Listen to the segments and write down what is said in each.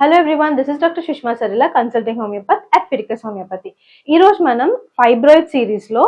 Hello everyone this is doctor Sushma Sarila consulting homeopath at ఫిరికస్ homeopathy ఈ రోజు మనం fibroid సిరీస్లో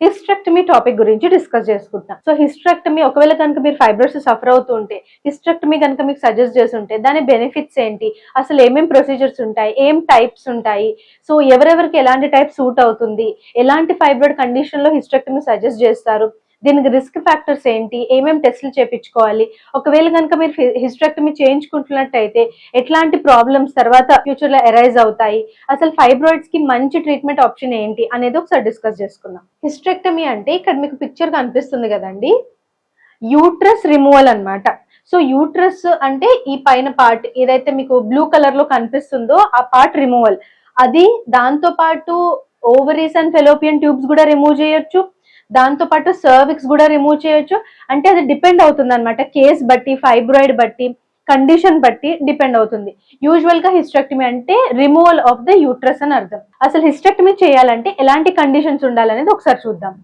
హిస్ట్రెక్టమీ టాపిక్ గురించి డిస్కస్ చేసుకుంటాం సో హిస్ట్రెక్టమీ ఒకవేళ కనుక మీరు ఫైబ్రాయిడ్స్ సఫర్ అవుతూ ఉంటే హిస్ట్రెక్టమీ కనుక మీకు సజెస్ట్ చేసి ఉంటే దాని బెనిఫిట్స్ ఏంటి? అసలు ఏమేం ప్రొసీజర్స్ ఉంటాయి? ఏం టైప్స్ ఉంటాయి? సో ఎవరెవరికి ఎలాంటి టైప్ సూట్ అవుతుంది? ఎలాంటి ఫైబ్రాయిడ్ కండిషన్లో హిస్ట్రెక్టమీ సజెస్ట్ చేస్తారు? దీనికి రిస్క్ ఫ్యాక్టర్స్ ఏంటి? ఏమేమి టెస్ట్లు చేపించుకోవాలి? ఒకవేళ కనుక మీరు హిస్ట్రెక్టమీ చేయించుకుంటున్నట్టయితే ఎట్లాంటి ప్రాబ్లమ్స్ తర్వాత ఫ్యూచర్లో ఎరైజ్ అవుతాయి? అసలు ఫైబ్రాయిడ్స్కి మంచి ట్రీట్మెంట్ ఆప్షన్ ఏంటి? అనేది ఒకసారి డిస్కస్ చేసుకుందాం. హిస్ట్రెక్టమీ అంటే ఇక్కడ మీకు పిక్చర్ కనిపిస్తుంది కదండి? యూట్రస్ రిమూవల్ అన్నమాట. సో యూట్రస్ అంటే ఈ పైన పార్ట్ ఏదైతే మీకు బ్లూ కలర్లో కనిపిస్తుందో ఆ పార్ట్ రిమూవల్ అది దాంతో పాటు ఓవరీస్ అండ్ ఫెలోపియన్ ట్యూబ్స్ కూడా రిమూవ్ చేయొచ్చు. దాంతో పాటు సర్విక్స్ కూడా రిమూవ్ చేయొచ్చు. అంటే అది డిపెండ్ అవుతుంది అనమాట కేస్ బట్టి ఫైబ్రాయిడ్ బట్టి కండిషన్ బట్టి డిపెండ్ అవుతుంది. యూజువల్గా హిస్టెక్టమీ అంటే రిమూవల్ ఆఫ్ ద యూట్రస్ అని అర్థం. అసలు హిస్టెక్టమీ చేయాలంటే ఎలాంటి కండిషన్స్ ఉండాలనేది ఒకసారి చూద్దాం.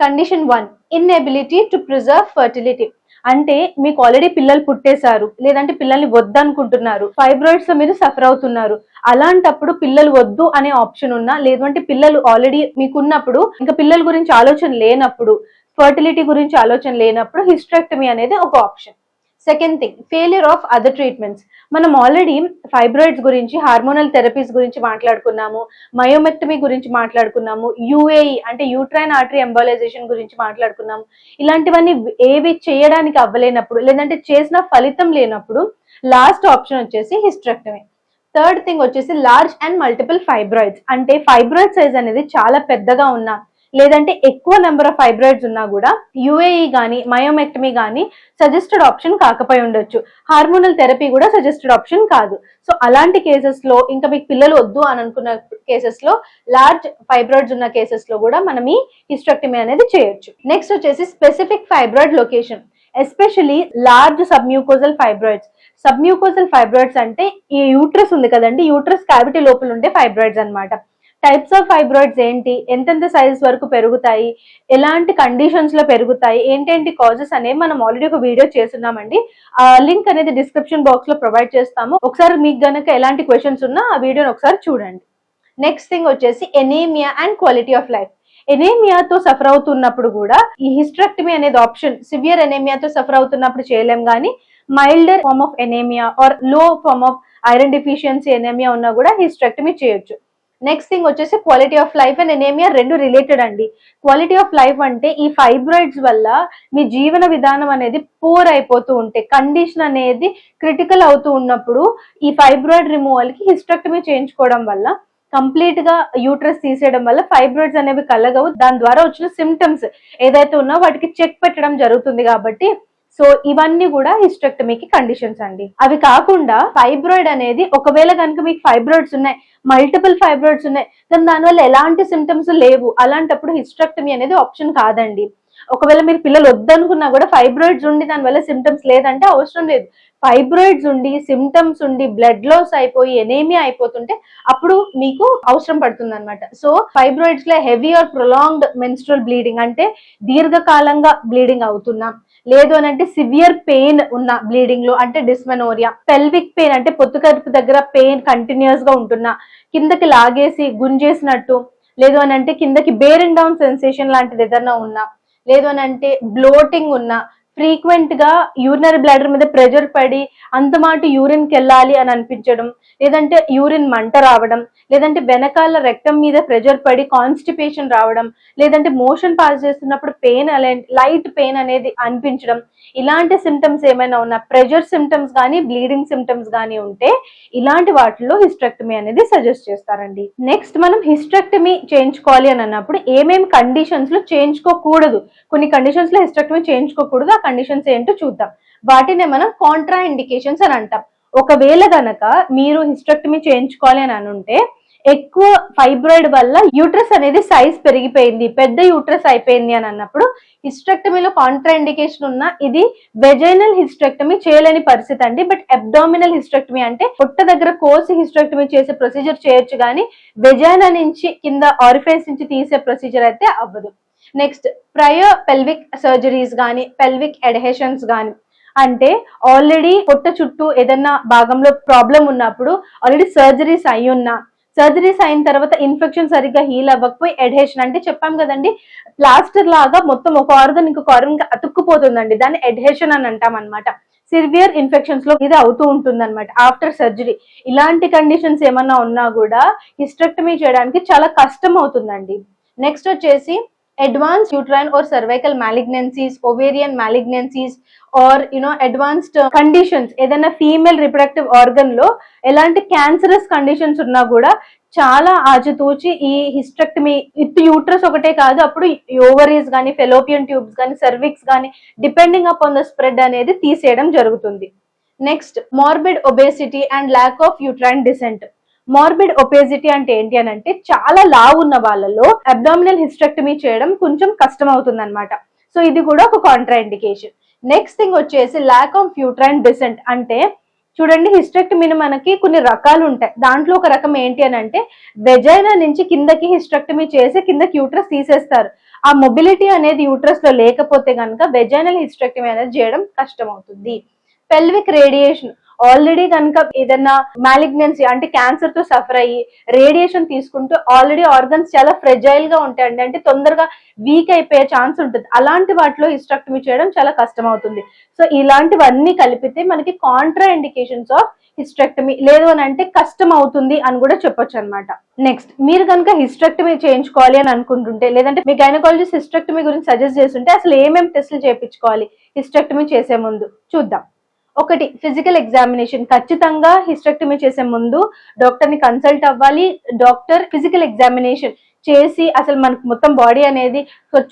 Condition one inability to preserve fertility అంటే మీకు ఆల్రెడీ పిల్లలు పుట్టేశారు లేదంటే పిల్లల్ని వద్దనుకుంటున్నారు ఫైబ్రాయిడ్స్లో మీరు సఫర్ అవుతున్నారు. అలాంటప్పుడు పిల్లలు వద్దు అనే ఆప్షన్ ఉన్నా లేదంటే పిల్లలు ఆల్రెడీ మీకున్నప్పుడు ఇంకా పిల్లల గురించి ఆలోచన లేనప్పుడు ఫర్టిలిటీ గురించి ఆలోచన లేనప్పుడు హిస్ట్రాక్టమీ అనేది ఒక option second thing failure of other treatments మనం ఆల్రెడీ ఫైబ్రాయిడ్స్ గురించి హార్మోనల్ థెరపీస్ గురించి మాట్లాడుకున్నాము మయోమెక్టమీ గురించి మాట్లాడుకున్నాము యుఏఈ అంటే యూట్రైన్ ఆర్టరీ ఎంబాలైజేషన్ గురించి మాట్లాడుకున్నాము. ఇలాంటివన్నీ ఏవి చేయడానికి అవ్వలేనప్పుడు లేదంటే చేసిన ఫలితం లేనప్పుడు లాస్ట్ ఆప్షన్ వచ్చేసి హిస్ట్రెక్టమీ థర్డ్ థింగ్ వచ్చేసి లార్జ్ అండ్ మల్టిపుల్ ఫైబ్రాయిడ్స్ అంటే ఫైబ్రాయిడ్ సైజ్ అనేది చాలా పెద్దగా ఉన్నా లేదంటే ఎక్కువ నెంబర్ ఆఫ్ ఫైబ్రాయిడ్స్ ఉన్నా కూడా యుఏఈ కానీ మయోమెక్టమీ కానీ సజెస్టెడ్ ఆప్షన్ కాకపోయి ఉండొచ్చు. హార్మోనల్ థెరపీ కూడా సజెస్టెడ్ ఆప్షన్ కాదు. సో అలాంటి కేసెస్లో ఇంకా మీకు పిల్లలు వద్దు అని అనుకున్న కేసెస్లో లార్జ్ ఫైబ్రాయిడ్స్ ఉన్న కేసెస్లో కూడా మనం ఈ హిస్ట్రక్టమీ అనేది చేయొచ్చు. నెక్స్ట్ వచ్చేసి specific fibroid location especially large submucosal fibroids submucosal fibroids అంటే ఈ యూట్రస్ ఉంది కదండి యూట్రస్ క్యావిటీ లోపల ఉండే ఫైబ్రాయిడ్స్ అన్నమాట. టైప్స్ ఆఫ్ ఫైబ్రాయిడ్స్ ఏంటి? ఎంతెంత సైజ్ వరకు పెరుగుతాయి? ఎలాంటి కండిషన్స్లో పెరుగుతాయి? ఏంటేంటి కాజెస్ అనేవి మనం ఆల్రెడీ ఒక వీడియో చేస్తున్నామండి. ఆ లింక్ అనేది డిస్క్రిప్షన్ బాక్స్లో ప్రొవైడ్ చేస్తాము. ఒకసారి మీకు గనక ఎలాంటి క్వశ్చన్స్ ఉన్నా ఆ వీడియోని ఒకసారి చూడండి. నెక్స్ట్ థింగ్ వచ్చేసి anaemia and quality of life ఎనేమియాతో suffer అవుతున్నప్పుడు కూడా ఈ హిస్ట్రక్టమీ అనేది ఆప్షన్ సివియర్ ఎనేమియాతో సఫర్ అవుతున్నప్పుడు చేయలేం కానీ milder form of anaemia ఆర్లో form of iron deficiency anaemia ఉన్నా కూడా హిస్ట్రక్టమీ చేయొచ్చు. నెక్స్ట్ థింగ్ వచ్చేసి quality of life and anaemia రెండు రిలేటెడ్ అండి. క్వాలిటీ ఆఫ్ లైఫ్ అంటే ఈ ఫైబ్రాయిడ్స్ వల్ల మీ జీవన విధానం అనేది పూర్ అయిపోతూ ఉంటే కండిషన్ అనేది క్రిటికల్ అవుతూ ఉన్నప్పుడు ఈ ఫైబ్రాయిడ్ రిమూవల్కి చేయించుకోవడం వల్ల కంప్లీట్గా యూట్రస్ తీసేయడం వల్ల ఫైబ్రాయిడ్స్ అనేవి కలగవు. దాని ద్వారా వచ్చిన సిమ్టమ్స్ ఏదైతే ఉన్నా వాటికి చెక్ పెట్టడం జరుగుతుంది కాబట్టి సో ఇవన్నీ కూడా హిస్టెక్టమీకి కండిషన్స్ అండి. అవి కాకుండా ఫైబ్రాయిడ్ అనేది ఒకవేళ కనుక మీకు ఫైబ్రాయిడ్స్ ఉన్నాయి మల్టిపుల్ ఫైబ్రాయిడ్స్ ఉన్నాయి కానీ దానివల్ల ఎలాంటి సిమ్టమ్స్ లేవు. అలాంటప్పుడు హిస్టెక్టమీ అనేది ఆప్షన్ కాదండి. ఒకవేళ మీరు పిల్లలు వద్దనుకున్నా కూడా ఫైబ్రాయిడ్స్ ఉండి దానివల్ల సిమ్టమ్స్ లేదంటే అవసరం లేదు. ఫైబ్రాయిడ్స్ ఉండి సిమ్టమ్స్ ఉండి బ్లడ్ లాస్ అయిపోయి ఎనేమియా అయిపోతుంటే అప్పుడు మీకు అవసరం పడుతుంది అనమాట so ఫైబ్రాయిడ్స్లో heavy or prolonged menstrual bleeding అంటే దీర్ఘకాలంగా బ్లీడింగ్ అవుతున్నా. లేదు అని అంటే సివియర్ పెయిన్ ఉన్న బ్లీడింగ్లో అంటే డిస్మెనోరియా పెల్విక్ పెయిన్ అంటే పొత్తు కడుపు దగ్గర పెయిన్ కంటిన్యూస్గా ఉంటున్నా కిందకి లాగేసి గుంజేసినట్టు లేదు అని అంటే కిందకి బేరింగ్ డౌన్ సెన్సేషన్ లాంటిది ఏదైనా ఉన్నా లేదు అని అంటే బ్లోటింగ్ ఉన్నా ఫ్రీక్వెంట్గా యూరినరీ బ్లాడర్ మీద ప్రెజర్ పడి అంత మాట యూరిన్కి వెళ్ళాలి అని అనిపించడం లేదంటే యూరిన్ మంట రావడం లేదంటే వెనకాల రక్తం మీద ప్రెషర్ పడి కాన్స్టిపేషన్ రావడం లేదంటే మోషన్ పాస్ చేస్తున్నప్పుడు పెయిన్ లైట్ పెయిన్ అనేది అనిపించడం ఇలాంటి సిమ్టమ్స్ ఏమైనా ఉన్నా ప్రెషర్ సిమ్టమ్స్ కానీ బ్లీడింగ్ సిమ్టమ్స్ కానీ ఉంటే ఇలాంటి వాటిల్లో హిస్ట్రెక్టమీ అనేది సజెస్ట్ చేస్తారండి. నెక్స్ట్ మనం హిస్ట్రెక్టమీ చేయించుకోవాలి అని అన్నప్పుడు ఏమేమి కండిషన్స్లో చేయించుకోకూడదు. కొన్ని కండిషన్స్లో హిస్ట్రెక్టమీ చేయించుకోకూడదు. కండిషన్స్ ఏంటో చూద్దాం. వాటినే మనం కాంట్రా ఇండికేషన్స్ అని అంటాం. ఒకవేళ గనక మీరు హిస్టెక్టమీ చేయించుకోవాలి అని అనుంటే ఎక్కువ ఫైబ్రాయిడ్ వల్ల యూట్రస్ అనేది సైజ్ పెరిగిపోయింది పెద్ద యూట్రస్ అయిపోయింది అని అన్నప్పుడు హిస్టెక్టమీలో కాంట్రాఇండికేషన్ ఉన్న ఇది వెజైనల్ హిస్టెక్టమీ చేయలేని పరిస్థితి అండి. బట్ అబ్డామినల్ హిస్టెక్టమీ అంటే పొట్ట దగ్గర కోసి హిస్టెక్టమీ చేసే ప్రొసీజర్ చేయొచ్చు కానీ వెజైనా నుంచి కింద ఆరిఫైన్స్ నుంచి తీసే ప్రొసీజర్ అయితే అవ్వదు. నెక్స్ట్ ప్రయో పెల్విక్ సర్జరీస్ కానీ పెల్విక్ ఎడహెషన్స్ కానీ అంటే ఆల్రెడీ పొట్ట చుట్టూ ఏదైనా భాగంలో ప్రాబ్లం ఉన్నప్పుడు ఆల్రెడీ సర్జరీస్ అయి ఉన్నా సర్జరీస్ అయిన తర్వాత ఇన్ఫెక్షన్ సరిగ్గా హీల్ అవ్వకపోయి ఎడ్హెషన్ అంటే చెప్పాం కదండి ప్లాస్టర్ లాగా మొత్తం ఒక ఆర్గన్ ఇంకొక ఆర్గన్ అతుక్కుపోతుందండి. దాన్ని ఎడ్హెషన్ అని అంటాం అనమాట సివియర్ ఇన్ఫెక్షన్స్లో ఇది అవుతూ ఉంటుంది అనమాట ఆఫ్టర్ సర్జరీ ఇలాంటి కండిషన్స్ ఏమన్నా ఉన్నా కూడా హిస్టెక్టమీ చేయడానికి చాలా కష్టం అవుతుందండి. నెక్స్ట్ వచ్చేసి advance uterine or cervical malignancies ovarian malignancies or you know advanced conditions ఏదైనా ఫీమేల్ రిప్రొడక్టివ్ ఆర్గన్లో ఎలాంటి క్యాన్సరస్ కండిషన్స్ ఉన్నా కూడా చాలా ఆచితూచి ఈ హిస్టెక్టమీ ఇట్ యూట్రస్ ఒకటే కాదు అప్పుడు ఓవరీస్ కానీ ఫెలోపియన్ ట్యూబ్స్ కానీ సర్విక్స్ కానీ డిపెండింగ్ అపాన్ ద స్ప్రెడ్ అనేది తీసేయడం జరుగుతుంది. Next morbid obesity and lack of uterine descent morbid obesity అంటే ఏంటి అని అంటే చాలా లావు ఉన్న వాళ్ళలో అబ్డామినల్ హిస్టెక్టమీ చేయడం కొంచెం కష్టం అవుతుంది అనమాట సో ఇది కూడా ఒక కాంట్రా ఇండికేషన్ నెక్స్ట్ థింగ్ వచ్చేసి ల్యాక్ ఆఫ్ యూట్రైన్ డిసెంట్ అంటే చూడండి హిస్టెక్టమీని మనకి కొన్ని రకాలు ఉంటాయి. దాంట్లో ఒక రకం ఏంటి అని అంటే వెజైనా నుంచి కిందకి హిస్టెక్టమీ చేసి కింద యూట్రస్ తీసేస్తారు. ఆ మొబిలిటీ అనేది యూట్రస్లో లేకపోతే కనుక వెజైనల్ హిస్టెక్టమీ అనేది చేయడం కష్టం అవుతుంది పెల్విక్ రేడియేషన్ ఆల్రెడీ కనుక ఏదైనా మ్యాలిగ్నెన్సీ అంటే క్యాన్సర్తో సఫర్ అయ్యి రేడియేషన్ తీసుకుంటూ ఆల్రెడీ ఆర్గన్స్ చాలా ఫ్రెజైల్గా ఉంటాయండి. అంటే తొందరగా వీక్ అయిపోయే ఛాన్స్ ఉంటుంది. అలాంటి వాటిలో హిస్టెక్టమీ చేయడం చాలా కష్టం అవుతుంది సో ఇలాంటివన్నీ కలిపితే మనకి కాంట్రా ఇండికేషన్స్ ఆఫ్ హిస్టెక్టమీ లేదు అని అంటే కష్టం అవుతుంది అని కూడా చెప్పొచ్చు అనమాట నెక్స్ట్ మీరు కనుక హిస్టెక్టమీ చేయించుకోవాలి అని అనుకుంటుంటే లేదంటే మీ గైనకాలజిస్ట్ హిస్టెక్టమీ గురించి సజెస్ట్ చేస్తుంటే అసలు ఏమేమి టెస్టులు చేయించుకోవాలి? హిస్టెక్టమీ చేసే ముందు చూద్దాం. ఒకటి ఫిజికల్ ఎగ్జామినేషన్ ఖచ్చితంగా హిస్టెక్టమీ చేసే ముందు డాక్టర్ని కన్సల్ట్ అవ్వాలి. డాక్టర్ ఫిజికల్ ఎగ్జామినేషన్ చేసి అసలు మనకు మొత్తం బాడీ అనేది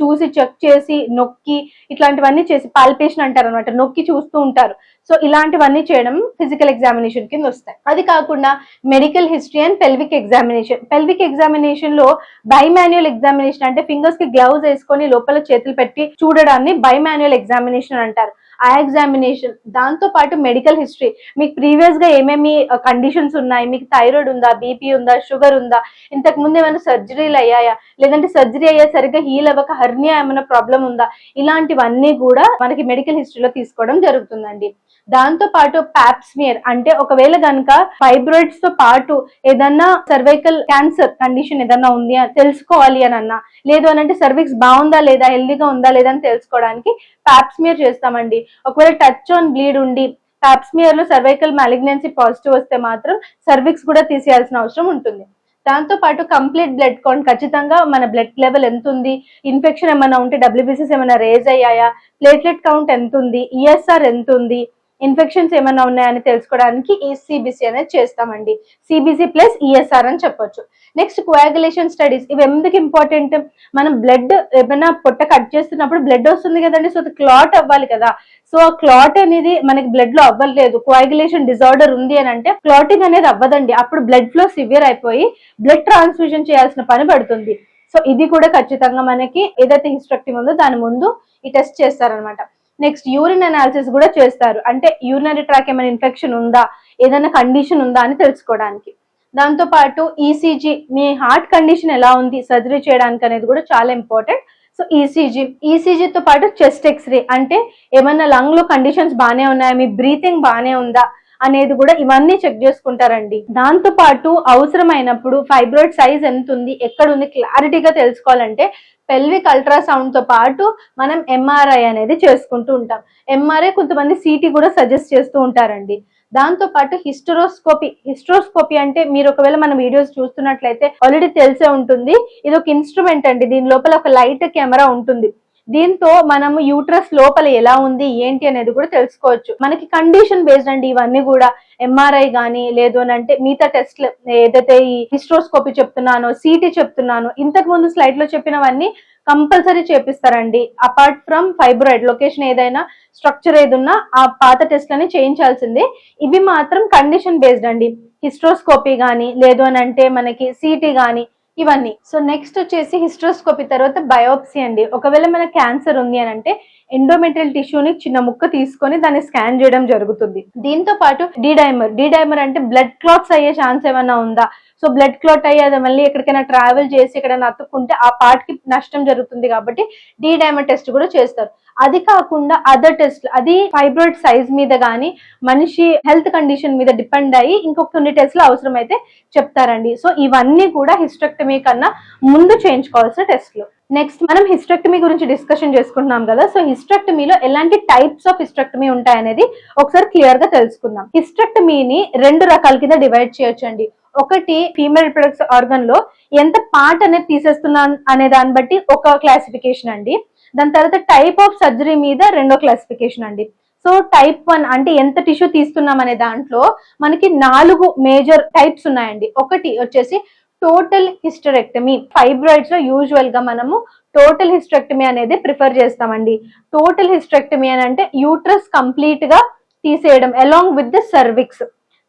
చూసి చెక్ చేసి నొక్కి ఇట్లాంటివన్నీ చేసి పాల్పేషన్ అంటారు అనమాట నొక్కి చూస్తూ ఉంటారు. సో ఇలాంటివన్నీ చేయడం ఫిజికల్ ఎగ్జామినేషన్ కింద వస్తాయి. అది కాకుండా medical history and pelvic examination pelvic ఎగ్జామినేషన్లో బైమాన్యువల్ ఎగ్జామినేషన్ అంటే ఫింగర్స్కి గ్లౌజ్ వేసుకొని లోపల చేతులు పెట్టి చూడడాన్ని బైమాన్యువల్ ఎగ్జామినేషన్ అంటారు. ఆ ఎగ్జామినేషన్ దాంతో పాటు మెడికల్ హిస్టరీ మీకు ప్రీవియస్గా ఏమేమి uh, కండిషన్స్ ఉన్నాయి? మీకు థైరాయిడ్ ఉందా? బీపీ ఉందా? షుగర్ ఉందా? ఇంతకు ముందు ఏమైనా సర్జరీలు అయ్యాయా? లేదంటే సర్జరీ అయ్యా సరిగ్గా హీల్ అవ్వక హర్నియా ఏమైనా ప్రాబ్లం ఉందా? ఇలాంటివన్నీ కూడా మనకి మెడికల్ హిస్టరీలో తీసుకోవడం జరుగుతుందండి. దాంతో పాటు ప్యాప్స్మియర్ అంటే ఒకవేళ కనుక ఫైబ్రాయిడ్స్తో పాటు ఏదన్నా సర్వైకల్ క్యాన్సర్ కండిషన్ ఏదన్నా ఉంది అని తెలుసుకోవాలి అని అన్నా లేదు అని అంటే సర్విక్స్ బాగుందా లేదా? హెల్దీగా ఉందా లేదా అని తెలుసుకోవడానికి ప్యాప్స్మియర్ చేస్తామండి. ఒకవేళ టచ్ ఆన్ బ్లీడ్ ఉండి పాప్స్మియర్లో సర్వైకల్ మాలిగ్నెన్సీ పాజిటివ్ వస్తే మాత్రం సర్విక్స్ కూడా తీసేయాల్సిన అవసరం ఉంటుంది. దాంతో పాటు కంప్లీట్ బ్లడ్ కౌంట్ ఖచ్చితంగా మన బ్లడ్ లెవెల్ ఎంత ఉంది? ఇన్ఫెక్షన్ ఏమైనా ఉంటే డబ్ల్యూబీసీస్ ఏమైనా రేజ్ అయ్యాయా? ప్లేట్లెట్ కౌంట్ ఎంత ఉంది? ఈఎస్ఆర్ ఎంత ఉంది? ఇన్ఫెక్షన్స్ ఏమైనా ఉన్నాయని తెలుసుకోవడానికి ఈ సిబిసి అనేది చేస్తామండి. సిబిసి ప్లస్ ఈఎస్ఆర్ అని చెప్పొచ్చు. నెక్స్ట్ కోయాగులేషన్ స్టడీస్ ఇవి ఎందుకు ఇంపార్టెంట్ మనం బ్లడ్ ఏమైనా పొట్ట కట్ చేస్తున్నప్పుడు బ్లడ్ వస్తుంది కదండి సో అది క్లాట్ అవ్వాలి కదా. సో ఆ క్లాట్ అనేది మనకి బ్లడ్లో అవ్వలేదు కోయాగులేషన్ డిజార్డర్ ఉంది అని అంటే క్లాటింగ్ అనేది అవ్వదండి. అప్పుడు బ్లడ్ ఫ్లో సివియర్ అయిపోయి బ్లడ్ ట్రాన్స్ఫ్యూజన్ చేయాల్సిన పని పడుతుంది. సో ఇది కూడా ఖచ్చితంగా మనకి ఏదైతే ఇన్స్ట్రక్టివ్ ఉందో దాని ముందు ఈ టెస్ట్ చేస్తారనమాట నెక్స్ట్ యూరిన్ అనాలిసిస్ కూడా చేస్తారు. అంటే యూరినరీ ట్రాక్ ఏమైనా ఇన్ఫెక్షన్ ఉందా? ఏదైనా కండిషన్ ఉందా అని తెలుసుకోవడానికి. దాంతో పాటు ఈసీజీ మీ హార్ట్ కండిషన్ ఎలా ఉంది? సర్జరీ చేయడానికి అనేది కూడా చాలా ఇంపార్టెంట్. సో ఈసీజీ ఈసీజీతో పాటు చెస్ట్ ఎక్స్రే అంటే ఏమైనా లంగ్లో కండిషన్స్ బాగానే ఉన్నాయా? మీ బ్రీతింగ్ బాగానే ఉందా? అనేది కూడా ఇవన్నీ చెక్ చేసుకుంటారండి. దాంతో పాటు అవసరమైనప్పుడు ఫైబ్రాయిడ్ సైజ్ ఎంత ఉంది ఎక్కడ ఉంది క్లారిటీగా తెలుసుకోవాలంటే పెల్విక్ అల్ట్రాసౌండ్తో పాటు మనం ఎంఆర్ఐ అనేది చేసుకుంటూ ఉంటాం. ఎంఆర్ఐ కొంతమంది సిటీ కూడా సజెస్ట్ చేస్తూ ఉంటారండి. దాంతో పాటు హిస్టరోస్కోపీ హిస్టరోస్కోపీ అంటే మీరు ఒకవేళ మన వీడియోస్ చూస్తున్నట్లయితే ఆల్రెడీ తెలిసే ఉంటుంది. ఇది ఒక ఇన్స్ట్రుమెంట్ అండి. దీని లోపల ఒక లైట్ కెమెరా ఉంటుంది. దీంతో మనము యూట్రస్ లోపల ఎలా ఉంది ఏంటి అనేది కూడా తెలుసుకోవచ్చు. మనకి కండిషన్ బేస్డ్ అండి ఇవన్నీ కూడా. ఎంఆర్ఐ కానీ లేదు అని అంటే మిగతా టెస్ట్లు ఏదైతే ఈ హిస్ట్రోస్కోపీ చెప్తున్నానో సిటీ చెప్తున్నానో ఇంతకు ముందు స్లైడ్లో చెప్పినవన్నీ కంపల్సరీ చేపిస్తారండి. అపార్ట్ ఫ్రమ్ ఫైబ్రాయిడ్ లొకేషన్ ఏదైనా స్ట్రక్చర్ ఏది ఆ పాత టెస్ట్లని చేయించాల్సిందే. ఇవి మాత్రం కండిషన్ బేస్డ్ అండి. హిస్ట్రోస్కోపీ కానీ లేదు అని అంటే మనకి సిటీ కానీ ఇవన్నీ. సో నెక్స్ట్ వచ్చేసి హిస్ట్రోస్కోపీ తర్వాత బయోప్సీ అండి. ఒకవేళ మన క్యాన్సర్ ఉంది అని అంటే ఎండోమెట్రియల్ టిష్యూని చిన్న ముక్క తీసుకొని దాన్ని స్కాన్ చేయడం జరుగుతుంది. దీంతో పాటు డైమర్ డైమర్ అంటే బ్లడ్ క్లాట్స్ అయ్యే ఛాన్స్ ఏమైనా ఉందా? సో బ్లడ్ క్లాట్ అయ్యి అది మళ్ళీ ఎక్కడికైనా ట్రావెల్ చేసి ఎక్కడైనా అతుక్కుంటే ఆ పార్ట్కి నష్టం జరుగుతుంది కాబట్టి డీ డైమండ్ టెస్ట్ కూడా చేస్తారు. అది కాకుండా అదర్ టెస్ట్ అది ఫైబ్రాయిడ్ సైజ్ మీద కానీ మనిషి హెల్త్ కండిషన్ మీద డిపెండ్ అయ్యి ఇంకొక కొన్ని టెస్ట్లు అవసరమైతే చెప్తారండి. సో ఇవన్నీ కూడా హిస్టెక్టమీ కన్నా ముందు చేయించుకోవాల్సిన టెస్ట్లు నెక్స్ట్ మనం హిస్టెక్టమీ గురించి డిస్కషన్ చేసుకుంటున్నాం కదా సో హిస్టెక్టమీలో ఎలాంటి టైప్స్ ఆఫ్ హిస్టెక్టమీ ఉంటాయనేది ఒకసారి క్లియర్గా తెలుసుకుందాం. హిస్టెక్టమీని రెండు రకాల కింద డివైడ్ చేయొచ్చండి. ఒకటి ఫీమేల్ రిప్రొడక్ట్స్ ఆర్గన్లో ఎంత పార్ట్ అనేది తీసేస్తున్నా అనే దాన్ని బట్టి ఒక క్లాసిఫికేషన్ అండి. దాని తర్వాత టైప్ ఆఫ్ సర్జరీ మీద రెండో క్లాసిఫికేషన్ అండి. సో టైప్ వన్ అంటే ఎంత టిష్యూ తీస్తున్నాం అనే దాంట్లో మనకి నాలుగు మేజర్ టైప్స్ ఉన్నాయండి. ఒకటి వచ్చేసి టోటల్ హిస్టరెక్టమీ ఫైబ్రాయిడ్స్లో యూజువల్గా మనము టోటల్ హిస్టరెక్టమీ అనేది ప్రిఫర్ చేస్తామండి. టోటల్ హిస్టరెక్టమీ అని అంటే యూట్రస్ కంప్లీట్గా తీసేయడం along with the cervix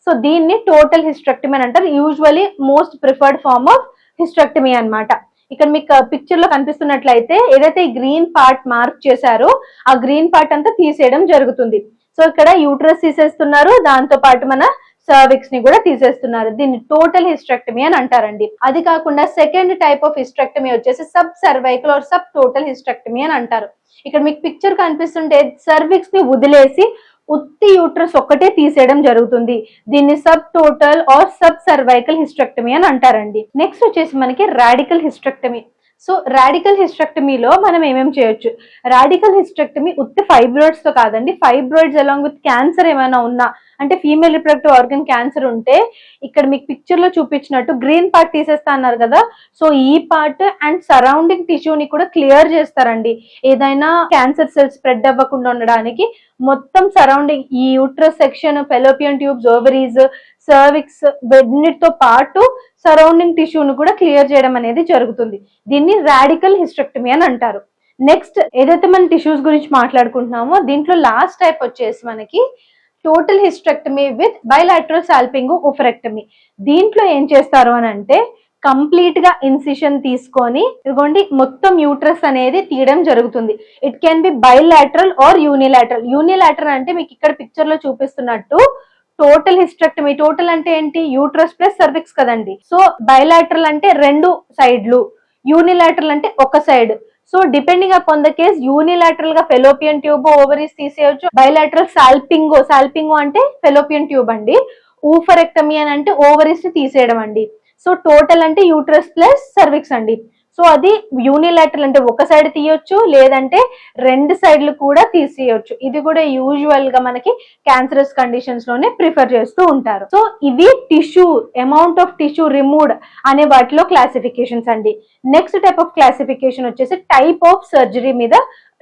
so దీన్ని టోటల్ హిస్ట్రక్టమీ అని అంటారు. Usually most preferred form of hysterectomy అన్నమాట. ఇక్కడ మీకు uh, పిక్చర్లో కనిపిస్తున్నట్లయితే ఏదైతే ఈ గ్రీన్ పార్ట్ మార్క్ చేశారో ఆ గ్రీన్ పార్ట్ అంతా తీసేయడం జరుగుతుంది. సో ఇక్కడ యూట్రస్ తీసేస్తున్నారు. దాంతో పాటు మన సర్విక్స్ని కూడా తీసేస్తున్నారు. దీన్ని టోటల్ హిస్ట్రక్టమీ అని అంటారండి. అది కాకుండా సెకండ్ టైప్ ఆఫ్ హిస్ట్రక్టమీ వచ్చేసి sub cervical or sub total hysterectomy అని అంటారు. ఇక్కడ మీకు పిక్చర్ కనిపిస్తుంటే సర్విక్స్ని వదిలేసి ఉత్తి యూట్రస్ ఒక్కటే తీసేయడం జరుగుతుంది. దీన్ని sub total or sub cervical hysterectomy అని అంటారండి. నెక్స్ట్ వచ్చేసి మనకి రాడికల్ హిస్టెక్టమీ సో రాడికల్ హిస్ట్రక్టమీలో మనం ఏమేమి చేయొచ్చు? రాడికల్ హిస్ట్రక్టమీ ఉత్తి ఫైబ్రాయిడ్స్తో కాదండి ఫైబ్రాయిడ్స్ అలాంగ్ విత్ క్యాన్సర్ ఏమైనా ఉన్నా అంటే ఫీమేల్ రిప్రొడక్టివ్ ఆర్గన్ క్యాన్సర్ ఉంటే ఇక్కడ మీకు పిక్చర్లో చూపించినట్టు గ్రీన్ పార్ట్ తీసేస్తా అన్నారు కదా సో ఈ పార్ట్ అండ్ సరౌండింగ్ టిష్యూని కూడా క్లియర్ చేస్తారండి. ఏదైనా క్యాన్సర్ సెల్స్ స్ప్రెడ్ అవ్వకుండా ఉండడానికి మొత్తం సరౌండింగ్ ఈ uterus section fallopian tubes ovaries cervix బెడ్నిట్తో పాటు సరౌండింగ్ టిష్యూను కూడా క్లియర్ చేయడం అనేది జరుగుతుంది. దీన్ని రాడికల్ హిస్టెక్టమీ అని అంటారు. నెక్స్ట్ ఏదైతే మనం టిష్యూస్ గురించి మాట్లాడుకుంటున్నామో దీంట్లో లాస్ట్ టైప్ వచ్చేసి మనకి total hysterectomy with bilateral salping oophorectomy దీంట్లో ఏం చేస్తారు అని అంటే కంప్లీట్గా ఇన్సిషన్ తీసుకొని ఇదిగోండి మొత్తం యూట్రస్ అనేది తీయడం జరుగుతుంది. It can be bilateral or unilateral unilateral అంటే మీకు ఇక్కడ పిక్చర్లో చూపిస్తున్నట్టు టోటల్ హిస్టెక్టమీ టోటల్ అంటే ఏంటి? యూట్రస్ ప్లస్ సర్విక్స్ కదండి. సో బైలాటరల్ అంటే రెండు సైడ్లు యూనిలాటరల్ అంటే ఒక side. So depending upon the case యూనిలాటరల్గా fallopian tube ovaries తీసేయచ్చు బైలాటరల్ సాల్పింగో సాల్పింగో అంటే ఫెలోపియన్ ట్యూబ్ అండి. ఊఫరెక్టమీ అని అంటే ఓవరీస్ని తీసేయడం అండి. సో టోటల్ అంటే యూట్రస్ ప్లస్ సర్విక్స్ అండి. సో అది యూనిలాటరల్ అంటే ఒక సైడ్ తీయొచ్చు లేదంటే రెండు సైడ్లు కూడా తీసేయొచ్చు. ఇది కూడా యూజువల్గా మనకి క్యాన్సరస్ కండిషన్స్లోనే ప్రిఫర్ చేస్తూ ఉంటారు. సో ఇవి tissue amount of tissue removed అనే వాటిలో క్లాసిఫికేషన్స్ అండి. నెక్స్ట్ టైప్ ఆఫ్ క్లాసిఫికేషన్ వచ్చేసి టైప్ ఆఫ్ సర్జరీ మీద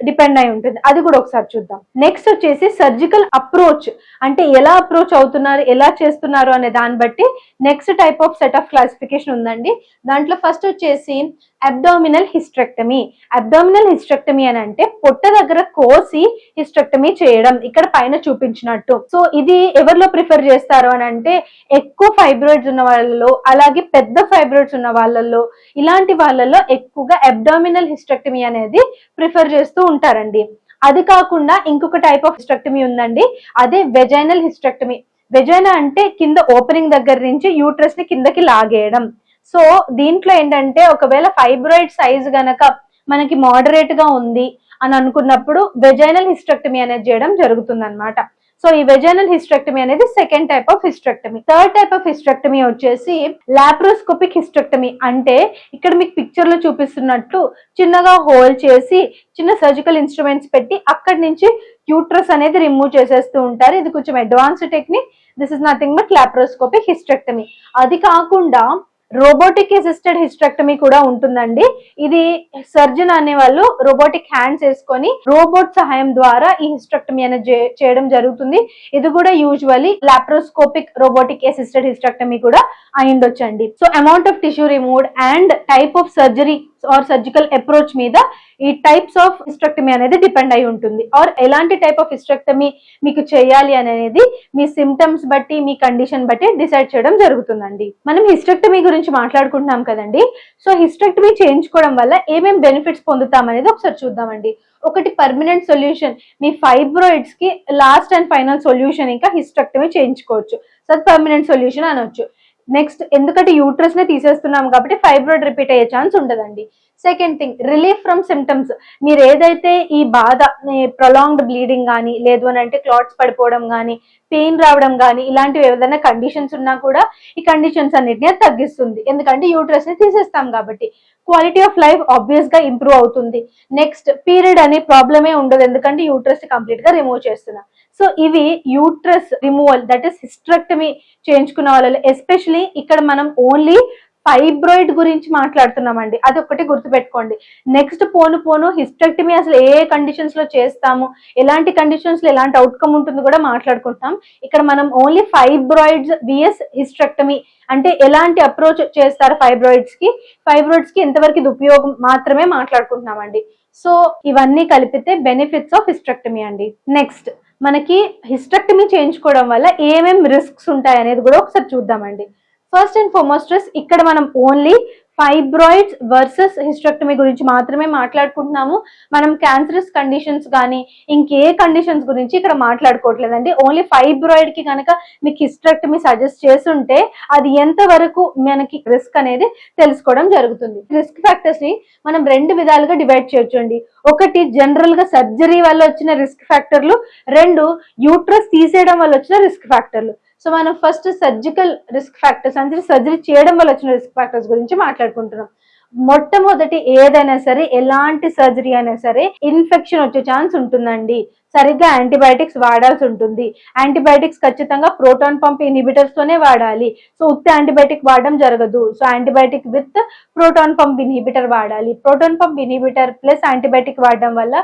డిపెండ్ అయి ఉంటుంది. అది కూడా ఒకసారి చూద్దాం. నెక్స్ట్ వచ్చేసి సర్జికల్ అప్రోచ్ అంటే ఎలా అప్రోచ్ అవుతున్నారు ఎలా చేస్తున్నారు అనే దాన్ని బట్టి next type of set of classification ఉందండి. దాంట్లో ఫస్ట్ వచ్చేసి అబ్డామినల్ హిస్ట్రెక్టమీ అబ్డామినల్ హిస్ట్రెక్టమీ అని అంటే పొట్ట దగ్గర కోసి హిస్ట్రెక్టమీ చేయడం. ఇక్కడ పైన చూపించినట్టు. సో ఇది ఎవరిలో ప్రిఫర్ చేస్తారు అని అంటే ఎక్కువ ఫైబ్రాయిడ్స్ ఉన్న వాళ్ళలో అలాగే పెద్ద ఫైబ్రాయిడ్స్ ఉన్న వాళ్ళల్లో ఇలాంటి వాళ్ళలో ఎక్కువగా అబ్డామినల్ హిస్ట్రెక్టమీ అనేది ప్రిఫర్ చేస్తూ ఉంటారండి. అది కాకుండా ఇంకొక టైప్ ఆఫ్ హిస్టెక్టమీ ఉందండి. అదే వెజైనల్ హిస్టెక్టమీ వెజైనా అంటే కింద ఓపెనింగ్ దగ్గర నుంచి యూట్రస్ని కిందకి లాగేయడం. సో దీంట్లో ఏంటంటే ఒకవేళ ఫైబ్రాయిడ్ సైజ్ గనక మనకి మోడరేట్గా ఉంది అని అనుకున్నప్పుడు వెజైనల్ హిస్టెక్టమీ అనేది చేయడం జరుగుతుంది అనమాట సో ఈ వెజైనల్ హిస్ట్రెక్టమీ అనేది second type of hysterectomy third type of hysterectomy వచ్చేసి లాప్రోస్కోపిక్ హిస్ట్రెక్టమీ అంటే ఇక్కడ మీకు పిక్చర్లో చూపిస్తున్నట్టు చిన్నగా హోల్ చేసి చిన్న సర్జికల్ ఇన్స్ట్రుమెంట్స్ పెట్టి అక్కడి నుంచి యూట్రస్ అనేది రిమూవ్ చేసేస్తూ ఉంటారు. ఇది కొంచెం advance technique this is nothing but laparoscopic hysterectomy అది కాకుండా రోబోటిక్ అసిస్టెడ్ హిస్ట్రెక్టమీ కూడా ఉంటుందండి. ఇది సర్జన్ అనే వాళ్ళు రోబోటిక్ హ్యాండ్స్ వేసుకొని రోబోట్ సహాయం ద్వారా ఈ హిస్ట్రెక్టమీ అనేది చేయడం జరుగుతుంది. ఇది కూడా usually laparoscopic robotic assisted hysterectomy కూడా అయి ఉండొచ్చండి. So amount of tissue removed and type of surgery or surgical approach మీద ఈ టైప్స్ ఆఫ్ హిస్ట్రెక్టమీ అనేది డిపెండ్ అయి ఉంటుంది. ఆర్ ఎలాంటి టైప్ ఆఫ్ హిస్ట్రెక్టమీ మీకు చేయాలి అనేది మీ సిమ్టమ్స్ బట్టి మీ కండిషన్ బట్టి డిసైడ్ చేయడం జరుగుతుందండి. మనం హిస్ట్రెక్టమీ గురించి మాట్లాడుకుంటున్నాం కదండి. సో హిస్ట్రక్టమీ చేయించుకోవడం వల్ల ఏమేం బెనిఫిట్స్ పొందుతాం అనేది ఒకసారి చూద్దామండి. ఒకటి పర్మనెంట్ సొల్యూషన్ మీ ఫైబ్రాయిడ్స్కి లాస్ట్ అండ్ ఫైనల్ సొల్యూషన్ ఇంకా హిస్టెక్టమీ చేయించుకోవచ్చు. సో అది పర్మనెంట్ సొల్యూషన్ అనొచ్చు. నెక్స్ట్ ఎందుకంటే యూట్రస్ నే తీసేస్తున్నాం కాబట్టి ఫైబ్రాయిడ్ రిపీట్ అయ్యే ఛాన్స్ ఉండదండి. Second thing relief from symptoms మీరు ఏదైతే ఈ బాధ ప్రొలాంగ్డ్ బ్లీడింగ్ కానీ లేదు అని అంటే క్లాట్స్ పడిపోవడం కానీ పెయిన్ రావడం కానీ ఇలాంటివి ఏదైనా కండిషన్స్ ఉన్నా కూడా ఈ కండిషన్స్ అన్నిటిని తగ్గిస్తుంది. ఎందుకంటే యూట్రస్ని తీసేస్తాం కాబట్టి. క్వాలిటీ ఆఫ్ లైఫ్ ఆబ్వియస్గా ఇంప్రూవ్ అవుతుంది. నెక్స్ట్ పీరియడ్ అనే ప్రాబ్లమే ఉండదు. ఎందుకంటే యూట్రస్ కంప్లీట్గా రిమూవ్ చేస్తున్నాం. సో ఇవి uterus removal that is hysterectomy చేయించుకున్న వాళ్ళు ఎస్పెషలీ ఇక్కడ మనం ఓన్లీ ఫైబ్రాయిడ్ గురించి మాట్లాడుతున్నామండి. అది ఒకటి గుర్తుపెట్టుకోండి. నెక్స్ట్ పోను పోను హిస్టెక్టమీ అసలు ఏ కండిషన్స్లో చేస్తాము ఎలాంటి కండిషన్స్లో ఎలాంటి అవుట్కమ్ ఉంటుంది కూడా మాట్లాడుకుంటాం. ఇక్కడ మనం ఓన్లీ ఫైబ్రాయిడ్స్ విఎస్ హిస్టెక్టమీ అంటే ఎలాంటి అప్రోచ్ చేస్తారు ఫైబ్రాయిడ్స్కి? ఫైబ్రాయిడ్స్కి ఎంతవరకు ఇది ఉపయోగం మాత్రమే మాట్లాడుకుంటున్నామండి. సో ఇవన్నీ కలిపితే బెనిఫిట్స్ ఆఫ్ హిస్టెక్టమీ అండి. నెక్స్ట్ మనకి హిస్టెక్టమీ చేయించుకోవడం వల్ల ఏమేమి రిస్క్స్ ఉంటాయి అనేది కూడా ఒకసారి చూద్దామండి. ఫస్ట్ అండ్ ఫార్మోస్ట్ ఇక్కడ మనం ఓన్లీ ఫైబ్రాయిడ్స్ వర్సెస్ హిస్టెక్టమీ గురించి మాత్రమే మాట్లాడుకుంటున్నాము. మనం క్యాన్సరస్ కండిషన్స్ కానీ ఇంకే కండిషన్స్ గురించి ఇక్కడ మాట్లాడుకోవట్లేదండి. ఓన్లీ ఫైబ్రాయిడ్కి కనుక మీకు హిస్టెక్టమీ సజెస్ట్ చేస్తుంటే అది ఎంత వరకు మనకి రిస్క్ అనేది తెలుసుకోవడం జరుగుతుంది. రిస్క్ ఫ్యాక్టర్స్ని మనం రెండు విధాలుగా డివైడ్ చేయొచ్చు అండి ఒకటి జనరల్గా సర్జరీ వల్ల వచ్చిన రిస్క్ ఫ్యాక్టర్లు రెండు యూట్రస్ తీసేయడం వల్ల వచ్చిన రిస్క్ ఫ్యాక్టర్లు సో మనం ఫస్ట్ సర్జికల్ రిస్క్ ఫ్యాక్టర్స్ అంటే సర్జరీ చేయడం వల్ల వచ్చిన రిస్క్ ఫ్యాక్టర్స్ గురించి మాట్లాడుకుంటున్నాం. మొట్టమొదటి ఏదైనా సరే ఎలాంటి సర్జరీ అయినా సరే ఇన్ఫెక్షన్ వచ్చే ఛాన్స్ ఉంటుందండి. సరిగ్గా యాంటీబయాటిక్స్ వాడాల్సి ఉంటుంది. యాంటీబయాటిక్స్ ఖచ్చితంగా ప్రోటాన్ పంప్ ఇన్హిబిటర్స్ తోనే వాడాలి. సో ఉత్త యాంటీబయాటిక్ వాడడం జరగదు. So antibiotic with proton pump inhibitor వాడాలి. Proton pump inhibitor plus antibiotic వాడడం వల్ల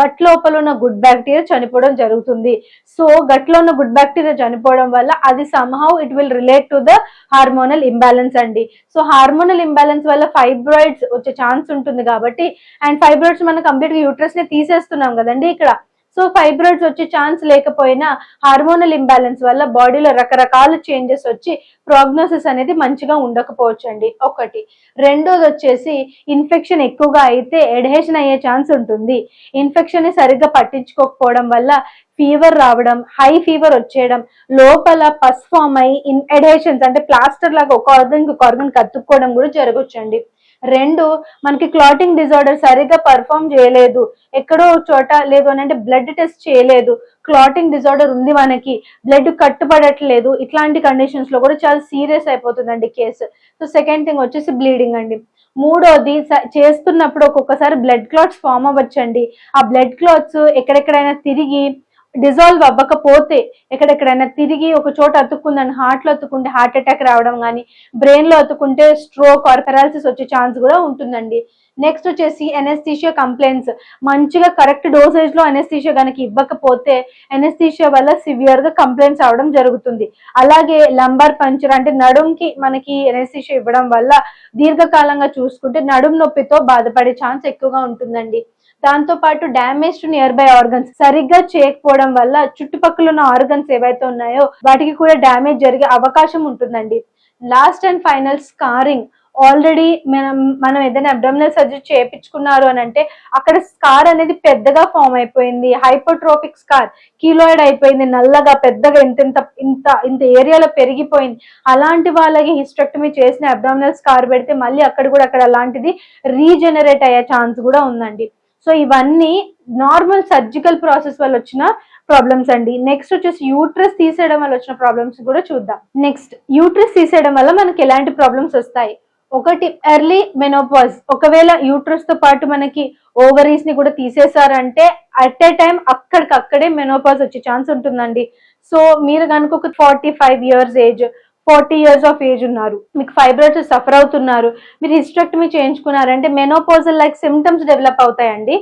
గట్ లోపల ఉన్న గుడ్ బ్యాక్టీరియా చనిపోవడం జరుగుతుంది. సో గట్లో ఉన్న గుడ్ బ్యాక్టీరియా చనిపోవడం వల్ల అది somehow it will relate to the hormonal imbalance అండి. సో హార్మోనల్ ఇంబ్యాలెన్స్ వల్ల ఫైబ్రాయిడ్స్ వచ్చే ఛాన్స్ ఉంటుంది కాబట్టి అండ్ ఫైబ్రాయిడ్స్ మనం కంప్లీట్గా యూట్రస్ని తీసేస్తున్నాం కదండి ఇక్కడ. సో ఫైబ్రాయిడ్స్ వచ్చే ఛాన్స్ లేకపోయినా హార్మోనల్ ఇంబ్యాలెన్స్ వల్ల బాడీలో రకరకాల చేంజెస్ వచ్చి ప్రోగ్నోసిస్ అనేది మంచిగా ఉండకపోవచ్చు అండి ఒకటి. రెండోది వచ్చేసి ఇన్ఫెక్షన్ ఎక్కువగా అయితే ఎడ్హెషన్ అయ్యే ఛాన్స్ ఉంటుంది. ఇన్ఫెక్షన్ని సరిగ్గా పట్టించుకోకపోవడం వల్ల ఫీవర్ రావడం హై ఫీవర్ వచ్చేయడం లోపల పస్ ఫామ్ అయి ఇన్ ఎడేషన్స్ అంటే ప్లాస్టర్ లాగా ఒక ఆర్గన్ ఒక ఆర్గన్ కత్తుక్కోవడం కూడా జరగొచ్చండి. రెండు మనకి క్లాటింగ్ డిజార్డర్ సరిగ్గా పర్ఫామ్ చేయలేదు. ఎక్కడో ఒక చోట లేదు అని అంటే బ్లడ్ టెస్ట్ చేయలేదు. క్లాటింగ్ డిజార్డర్ ఉంది మనకి. బ్లడ్ కట్టుబడట్లేదు. ఇట్లాంటి కండిషన్స్లో కూడా చాలా సీరియస్ అయిపోతుందండి కేసు సో సెకండ్ థింగ్ వచ్చేసి బ్లీడింగ్ అండి. మూడోది స- చేస్తున్నప్పుడు ఒక్కొక్కసారి బ్లడ్ క్లాట్స్ ఫామ్ అవ్వచ్చండి. ఆ బ్లడ్ క్లాట్స్ ఎక్కడెక్కడైనా తిరిగి డిజాల్వ్ అవ్వకపోతే ఎక్కడెక్కడైనా తిరిగి ఒక చోట అతుక్కుందని హార్ట్లో అతుక్కుంటే హార్ట్ అటాక్ రావడం కానీ బ్రెయిన్లో అతుక్కుంటే స్ట్రోక్ ఆర్ పెరాలసిస్ వచ్చే ఛాన్స్ కూడా ఉంటుందండి. నెక్స్ట్ వచ్చేసి ఎనెస్థీషియా కంప్లైంట్స్ మంచిగా కరెక్ట్ డోసేజ్లో ఎనెస్థీషియా కనుక ఇవ్వకపోతే ఎనెస్థీషియా వల్ల సివియర్గా కంప్లైంట్స్ అవడం జరుగుతుంది. అలాగే లంబర్ పంచర్ అంటే నడుంకి మనకి ఎనెస్థీషియా ఇవ్వడం వల్ల దీర్ఘకాలంగా చూసుకుంటే నడుం నొప్పితో బాధపడే ఛాన్స్ ఎక్కువగా ఉంటుందండి. దాంతో పాటు damage to nearby organs సరిగ్గా చేయకపోవడం వల్ల చుట్టుపక్కల ఉన్న ఆర్గన్స్ ఏవైతే ఉన్నాయో వాటికి కూడా డ్యామేజ్ జరిగే అవకాశం ఉంటుందండి. Last and final scarring already మనం మనం ఏదైనా అబ్డమినల్ సర్జరీ చేయించుకున్నారు అని అంటే అక్కడ స్కార్ అనేది పెద్దగా ఫామ్ అయిపోయింది. హైపోట్రోపిక్ స్కార్ కీలోయిడ్ అయిపోయింది. నల్లగా పెద్దగా ఇంత ఇంత ఇంత ఇంత ఏరియాలో పెరిగిపోయింది. అలాంటి వాళ్ళకి హిస్టెక్టమీ చేసిన అబ్డామినల్ స్కార్ పెడితే మళ్ళీ అక్కడ కూడా అక్కడ అలాంటిది రీజనరేట్ అయ్యే ఛాన్స్ కూడా ఉందండి. సో ఇవన్నీ నార్మల్ సర్జికల్ ప్రాసెస్ వల్ల వచ్చిన ప్రాబ్లమ్స్ అండి. నెక్స్ట్ వచ్చేసి యూట్రస్ తీసేయడం వల్ల వచ్చిన ప్రాబ్లమ్స్ కూడా చూద్దాం. నెక్స్ట్ యూట్రస్ తీసేయడం వల్ల మనకి ఎలాంటి ప్రాబ్లమ్స్ వస్తాయి? ఒకటి ఎర్లీ మెనోపాజ్ ఒకవేళ యూట్రస్తో పాటు మనకి ఓవరీస్ని కూడా తీసేశారంటే అట్ ఏ టైం అక్కడికక్కడే మెనోపాజ్ వచ్చే ఛాన్స్ ఉంటుందండి. సో మీరు కనుక ఒక forty five years age forty years of age ఉన్నారు. మీకు ఫైబ్రాయిడ్స్ సఫర్ అవుతున్నారు. మీరు హిస్టెక్టమీ చేయించుకున్నారంటే మెనోపోజల్ లైక్ సిమ్టమ్స్ డెవలప్ అవుతాయండి.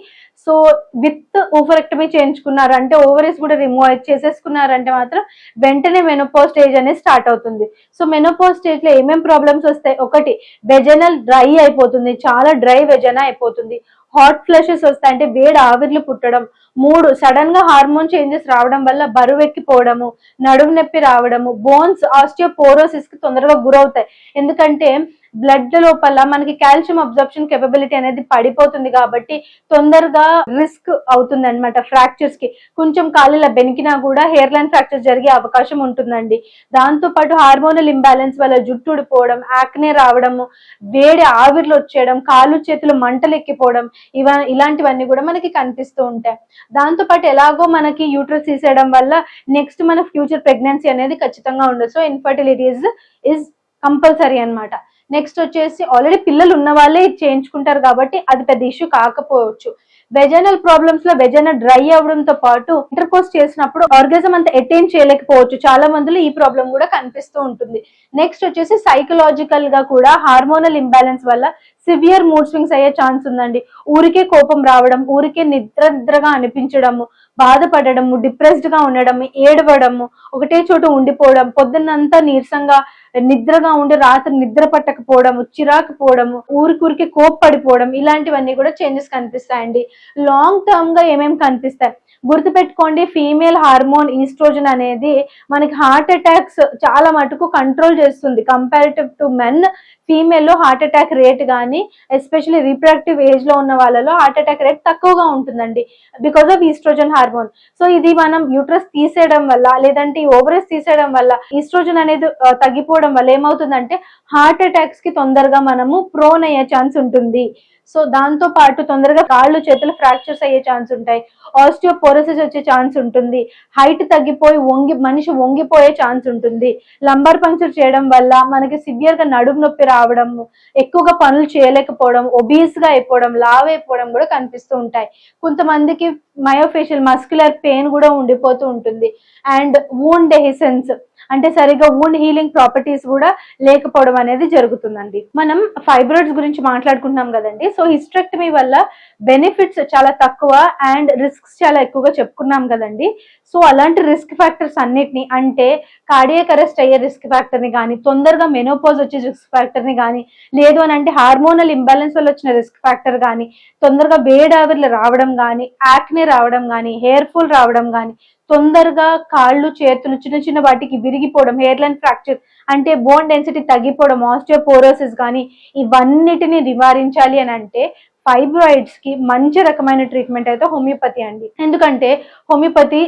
సో విత్ ఓవరెక్టమీ చేయించుకున్నారు అంటే ఓవరీస్ కూడా రిమూవ్ చేసేసుకున్నారంటే మాత్రం వెంటనే మెనోపోజ్ స్టేజ్ అనేది స్టార్ట్ అవుతుంది. సో మెనోపోజ్ స్టేజ్లో ఏమేం ప్రాబ్లమ్స్ వస్తాయి? ఒకటి వెజనల్ డ్రై అయిపోతుంది. చాలా డ్రై వెజన అయిపోతుంది. హాట్ ఫ్లషెస్ వస్తాయి అంటే వేడి ఆవిర్లు పుట్టడం మూడు సడన్గా హార్మోన్ చేంజెస్ రావడం వల్ల బరువు ఎక్కిపోవడము నడుము నొప్పి రావడము బోన్స్ ఆస్టియోపోరోసిస్కి తొందరగా గురవుతాయి. ఎందుకంటే బ్లడ్ లోపల మనకి కాల్షియం అబ్జర్ప్షన్ కెపబిలిటీ అనేది పడిపోతుంది కాబట్టి తొందరగా రిస్క్ అవుతుంది అనమాట ఫ్రాక్చర్స్కి. కొంచెం కాలు బెనికినా కూడా హెయిర్ లైన్ ఫ్రాక్చర్ జరిగే అవకాశం ఉంటుందండి. దాంతో పాటు హార్మోనల్ ఇంబ్యాలెన్స్ వల్ల జుట్టు ఉడిపోవడం యాక్నే రావడము వేడి ఆవిర్లు వచ్చేయడం కాళ్ళు చేతులు మంటలు ఎక్కిపోవడం ఇవ ఇలాంటివన్నీ కూడా మనకి కనిపిస్తూ ఉంటాయి. దాంతో పాటు ఎలాగో మనకి యూట్రస్ తీసేయడం వల్ల నెక్స్ట్ మన ఫ్యూచర్ ప్రెగ్నెన్సీ అనేది ఖచ్చితంగా ఉండదు. So infertility is is compulsory అన్నమాట. నెక్స్ట్ వచ్చేసి ఆల్రెడీ పిల్లలు ఉన్న వాళ్ళే ఇది చేయించుకుంటారు కాబట్టి అది పెద్ద ఇష్యూ కాకపోవచ్చు. వెజనల్ ప్రాబ్లమ్స్లో వెజన డ్రై అవడంతో పాటు ఇంటర్కోర్స్ చేసినప్పుడు ఆర్గజం అంత అటైన్ చేయలేకపోవచ్చు. చాలా మందిలో ఈ ప్రాబ్లం కూడా కనిపిస్తూ ఉంటుంది. నెక్స్ట్ వచ్చేసి సైకలాజికల్గా కూడా హార్మోనల్ ఇంబ్యాలెన్స్ వల్ల సివియర్ మూడ్ స్వింగ్స్ అయ్యే ఛాన్స్ ఉందండి. ఊరికే కోపం రావడం ఊరికే నిద్ర నిద్రగా అనిపించడము బాధపడడము డిప్రెస్డ్గా ఉండడము ఏడవడము ఒకటే చోట ఉండిపోవడం పొద్దున్నంతా నీరసంగా నిద్రగా ఉండి రాత్రి నిద్ర పట్టకపోవడం చిరాకు పోవడము ఊరికూరికి కోప్పడిపోవడం ఇలాంటివన్నీ కూడా చేంజెస్ కనిపిస్తాయండి. లాంగ్ టర్మ్గా ఏమేమి కనిపిస్తాయి? గుర్తుపెట్టుకోండి ఫీమేల్ హార్మోన్ ఈస్ట్రోజన్ అనేది మనకి హార్ట్ అటాక్స్ చాలా మటుకు కంట్రోల్ చేస్తుంది. కంపారిటివ్ టు మెన్ ఫీమేల్లో హార్ట్ అటాక్ రేట్ కానీ ఎస్పెషల్లీ రీప్రొడక్టివ్ ఏజ్లో ఉన్న వాళ్ళలో హార్ట్ అటాక్ రేట్ తక్కువగా ఉంటుందండి because of oestrogen hormone so ఇది మనం యూట్రస్ తీసేయడం వల్ల లేదంటే ఈ ఓవరస్ తీసేయడం వల్ల ఈస్ట్రోజన్ అనేది తగ్గిపోవడం తీసుకోవడం వల్ల ఏమవుతుందంటే హార్ట్ అటాక్స్కి తొందరగా మనము ప్రోన్ అయ్యే ఛాన్స్ ఉంటుంది. సో దాంతో పాటు తొందరగా కాళ్ళు చేతులు ఫ్రాక్చర్స్ అయ్యే ఛాన్స్ ఉంటాయి. ఆస్టియోపోరోసిస్ వచ్చే ఛాన్స్ ఉంటుంది. హైట్ తగ్గిపోయి వంగి మనిషి వంగిపోయే ఛాన్స్ ఉంటుంది. లంబర్ పంక్చర్ చేయడం వల్ల మనకి సివియర్గా నడుము నొప్పి రావడం ఎక్కువగా పనులు చేయలేకపోవడం ఒబీస్గా అయిపోవడం లావ్ అయిపోవడం కూడా కనిపిస్తూ ఉంటాయి. కొంతమందికి మయోఫేషియల్ మస్కులర్ పెయిన్ కూడా ఉండిపోతూ ఉంటుంది. అండ్ వూన్ డెహిసెన్స్ అంటే సరిగా వూండ్ హీలింగ్ ప్రాపర్టీస్ కూడా లేకపోవడం అనేది జరుగుతుందండి. మనం ఫైబ్రాయిడ్స్ గురించి మాట్లాడుకుంటున్నాం కదండి. సో హిస్ట్రెక్టమీ వల్ల బెనిఫిట్స్ చాలా తక్కువ అండ్ రిస్క్స్ చాలా ఎక్కువగా చెప్పుకున్నాం కదండి. సో అలాంటి రిస్క్ ఫ్యాక్టర్స్ అన్నిటిని అంటే కార్డియక్ అరెస్ట్ అయ్యే రిస్క్ ఫ్యాక్టర్ని కానీ తొందరగా మెనోపోజ్ వచ్చే రిస్క్ ఫ్యాక్టర్ని కానీ లేదు అని అంటే హార్మోనల్ ఇంబ్యాలెన్స్ వల్ల వచ్చిన రిస్క్ ఫ్యాక్టర్ కానీ తొందరగా వేడావిర్లు రావడం కానీ యాక్నే రావడం కానీ హెయిర్ ఫుల్ రావడం కానీ తొందరగా కాళ్ళు చేతులు చిన్న చిన్న వాటికి విరిగిపోవడం హెయిర్ లైన్ ఫ్రాక్చర్ అంటే బోన్ డెన్సిటీ తగ్గిపోవడం ఆస్టియోపోరోసిస్ కానీ ఇవన్నిటిని నివారించాలి అని అంటే ఫైబ్రాయిడ్స్కి మంచి రకమైన ట్రీట్మెంట్ అయితే హోమియోపతి అండి. ఎందుకంటే హోమియోపతి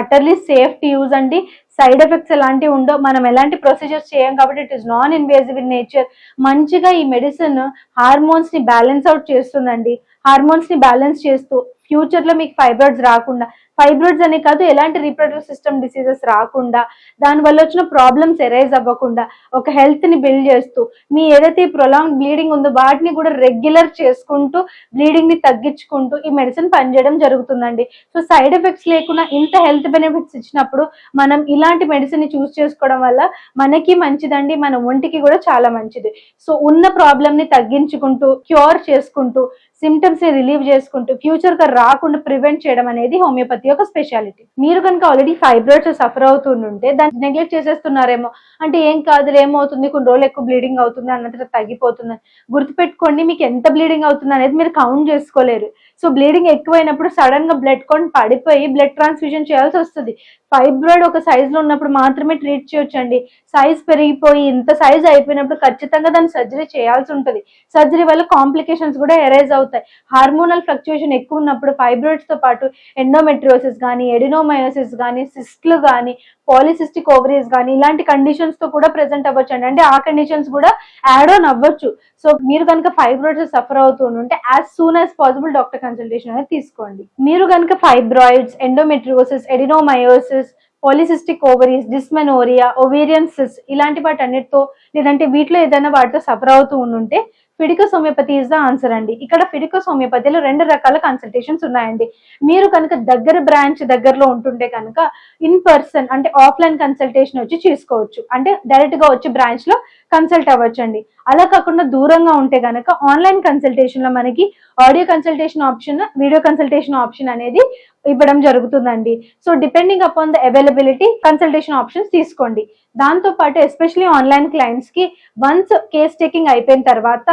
అటర్లీ సేఫ్టీ యూజ్ అండి. సైడ్ ఎఫెక్ట్స్ ఎలాంటివి ఉండో మనం ఎలాంటి ప్రొసీజర్స్ చేయం కాబట్టి it is non invasive in nature మంచిగా ఈ మెడిసిన్ హార్మోన్స్ని బ్యాలెన్స్ అవుట్ చేస్తుందండి. హార్మోన్స్ని బ్యాలెన్స్ చేస్తూ ఫ్యూచర్లో మీకు ఫైబ్రాయిడ్స్ రాకుండా ఫైబ్రోయిడ్స్ అనే కాదు ఎలాంటి రీప్రొడక్టివ్ సిస్టమ్ డిసీజెస్ రాకుండా దాని వల్ల వచ్చిన ప్రాబ్లమ్స్ ఎరైజ్ అవ్వకుండా ఒక హెల్త్ని బిల్డ్ చేస్తూ మీ ఏదైతే ప్రొలాంగ్ బ్లీడింగ్ ఉందో వాటిని కూడా రెగ్యులర్ చేసుకుంటూ బ్లీడింగ్ని తగ్గించుకుంటూ ఈ మెడిసిన్ పనిచేయడం జరుగుతుందండి. సో సైడ్ ఎఫెక్ట్స్ లేకుండా ఇంత హెల్త్ బెనిఫిట్స్ ఇచ్చినప్పుడు మనం ఇలాంటి మెడిసిన్ని చూస్ చేసుకోవడం వల్ల మనకి మంచిదండి మన ఒంటికి కూడా చాలా మంచిది. సో ఉన్న ప్రాబ్లమ్ని తగ్గించుకుంటూ క్యూర్ చేసుకుంటూ సిమ్టమ్స్ని రిలీవ్ చేసుకుంటూ ఫ్యూచర్గా రాకుండా ప్రివెంట్ చేయడం అనేది హోమియోపతి యొక్క స్పెషాలిటీ మీరు కనుక ఆల్రెడీ ఫైబ్రాయిడ్స్ సఫర్ అవుతుంటే దాన్ని నెగ్లెక్ట్ చేసేస్తున్నారేమో అంటే ఏం కాదు ఏమవుతుంది? కొన్ని రోజులు ఎక్కువ బ్లీడింగ్ అవుతుంది అన్నట్టు తగ్గిపోతుంది. గుర్తుపెట్టుకోండి మీకు ఎంత బ్లీడింగ్ అవుతుంది అనేది మీరు కౌంట్ చేసుకోలేరు. సో బ్లీడింగ్ ఎక్కువైనప్పుడు సడన్గా బ్లడ్ కౌంట్ పడిపోయి బ్లడ్ ట్రాన్స్ఫ్యూజన్ చేయాల్సి వస్తుంది. ఫైబ్రాయిడ్ ఒక సైజ్లో ఉన్నప్పుడు మాత్రమే ట్రీట్ చేయొచ్చండి. సైజ్ పెరిగిపోయి ఇంత సైజ్ అయిపోయినప్పుడు ఖచ్చితంగా దాన్ని సర్జరీ చేయాల్సి ఉంటుంది. సర్జరీ వల్ల కాంప్లికేషన్స్ కూడా ఎరైజ్ అవుతాయి. హార్మోనల్ ఫ్లక్చుయేషన్ ఎక్కువ ఉన్నప్పుడు ఫైబ్రాయిడ్స్తో పాటు ఎండోమెట్రియోసిస్ కానీ ఎడినోమయోసిస్ కానీ సిస్ట్లు కానీ పాలిసిస్టిక్ ఓవరీస్ కానీ ఇలాంటి కండిషన్స్తో కూడా ప్రెసెంట్ అవ్వచ్చు అండి అంటే ఆ కండిషన్స్ కూడా యాడ్ ఆన్ అవ్వచ్చు. సో మీరు కనుక ఫైబ్రాయిడ్స్ సఫర్ అవుతూ ఉంటే as soon as possible doctor consultation అనేది తీసుకోండి. మీరు కనుక fibroids endometriosis adenomyosis polycystic ovaries dysmenorrhoea ovarian cyst ఇలాంటి వాటి అన్నిటితో లేదంటే వీటిలో ఏదైనా వాటితో సఫర్ అవుతూ ఉంటే Fiticus homeopathy is the answer అండి. ఇక్కడ ఫిడికస్ హోమియోపతిలో రెండు రకాల కన్సల్టేషన్స్ ఉన్నాయండి. మీరు కనుక దగ్గర బ్రాంచ్ దగ్గరలో ఉంటుంటే కనుక ఇన్ పర్సన్ అంటే ఆఫ్లైన్ కన్సల్టేషన్ వచ్చి చేసుకోవచ్చు. అంటే డైరెక్ట్గా వచ్చి బ్రాంచ్లో కన్సల్ట్ అవ్వచ్చు అండి అలా కాకుండా దూరంగా ఉంటే కనుక ఆన్లైన్ కన్సల్టేషన్లో మనకి audio consultation option video consultation option అనేది ఇవ్వడం జరుగుతుందండి. So depending upon the availability consultation options తీసుకోండి. దాంతో పాటు ఎస్పెషలీ ఆన్లైన్ క్లయింట్స్కి వన్స్ కేస్ టేకింగ్ అయిపోయిన తర్వాత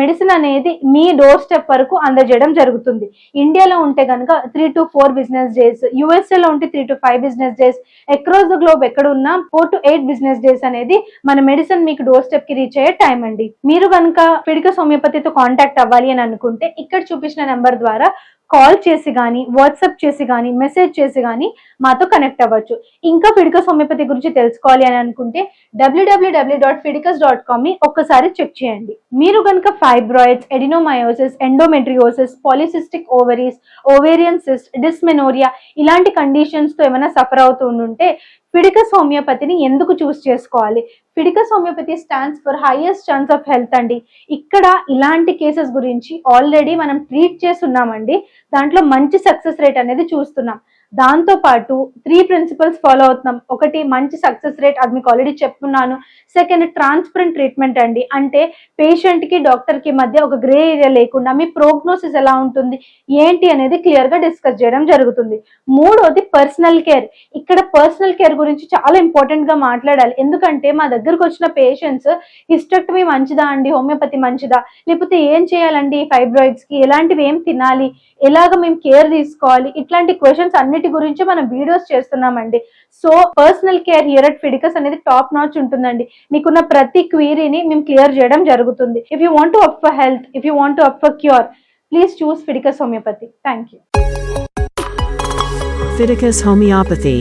మెడిసిన్ అనేది మీ డోర్ స్టెప్ వరకు అందజేయడం జరుగుతుంది. ఇండియాలో ఉంటే కనుక three to four business days యుఎస్ఏలో ఉంటే three to five business days across the globe ఎక్కడ ఉన్నా four to eight business days అనేది మన మెడిసిన్ మీకు డోర్ స్టెప్కి రీచ్ అయ్యే టైం అండి. మీరు కనుక పిడిక హోమియోపతితో కాంటాక్ట్ అవ్వాలి అని అనుకుంటే ఇక్కడ చూపించిన నెంబర్ ద్వారా కాల్ చేసి కానీ వాట్సాప్ చేసి కానీ మెసేజ్ చేసి కానీ మాతో కనెక్ట్ అవ్వచ్చు. ఇంకా ఫిడికస్ హోమియోపతి గురించి తెలుసుకోవాలి అని అనుకుంటే డబ్ల్యూడబ్ల్యూడబ్ల్యూ డాట్ ఫిడికస్ డాట్ కామ్ ఒక్కసారి చెక్ చేయండి. మీరు కనుక fibroids adenomyosis endometriosis polycystic ovaries ovarian cyst dysmenorrhoea ఇలాంటి కండిషన్స్తో ఏమైనా సఫర్ అవుతూ ఉంటే ఫిడికస్ హోమియోపతిని ఎందుకు చూస్ చేసుకోవాలి? Fiticus homeopathy stands for highest chance of health అండి. ఇక్కడ ఇలాంటి కేసెస్ గురించి ఆల్రెడీ మనం ట్రీట్ చేస్తున్నామండి. దాంట్లో మంచి సక్సెస్ రేట్ అనేది చూస్తున్నాం. దాంతో పాటు త్రీ ప్రిన్సిపల్స్ ఫాలో అవుతున్నాం. ఒకటి మంచి సక్సెస్ రేట్ అది మీకు ఆల్రెడీ చెప్తున్నాను. సెకండ్ ట్రాన్స్పరెంట్ ట్రీట్మెంట్ అండి. అంటే పేషెంట్కి డాక్టర్కి మధ్య ఒక గ్రే ఏరియా లేకుండా మీ ప్రోగ్నోసిస్ ఎలా ఉంటుంది ఏంటి అనేది క్లియర్గా డిస్కస్ చేయడం జరుగుతుంది. మూడోది పర్సనల్ కేర్ ఇక్కడ పర్సనల్ కేర్ గురించి చాలా ఇంపార్టెంట్గా మాట్లాడాలి. ఎందుకంటే మా దగ్గరకు వచ్చిన పేషెంట్స్ హిస్టెక్టమీ మంచిదా అండి హోమియోపతి మంచిదా? లేకపోతే ఏం చేయాలండి ఫైబ్రాయిడ్స్కి? ఎలాంటివి ఏం తినాలి? ఎలాగ మేము కేర్ తీసుకోవాలి? ఇట్లాంటి క్వశ్చన్స్ అన్ని అన్నిటి గురించి మనం వీడియోస్ చేస్తున్నామండి. So personal care here Fiticus అనేది టాప్ నాచ్ ఉంటుందండి. మీకున్న ప్రతి క్వీరీని మేము క్లియర్ చేయడం జరుగుతుంది. If you want up for health if you want up for cure please choose Fiticus homeopathy thank you Fiticus Homeopathy.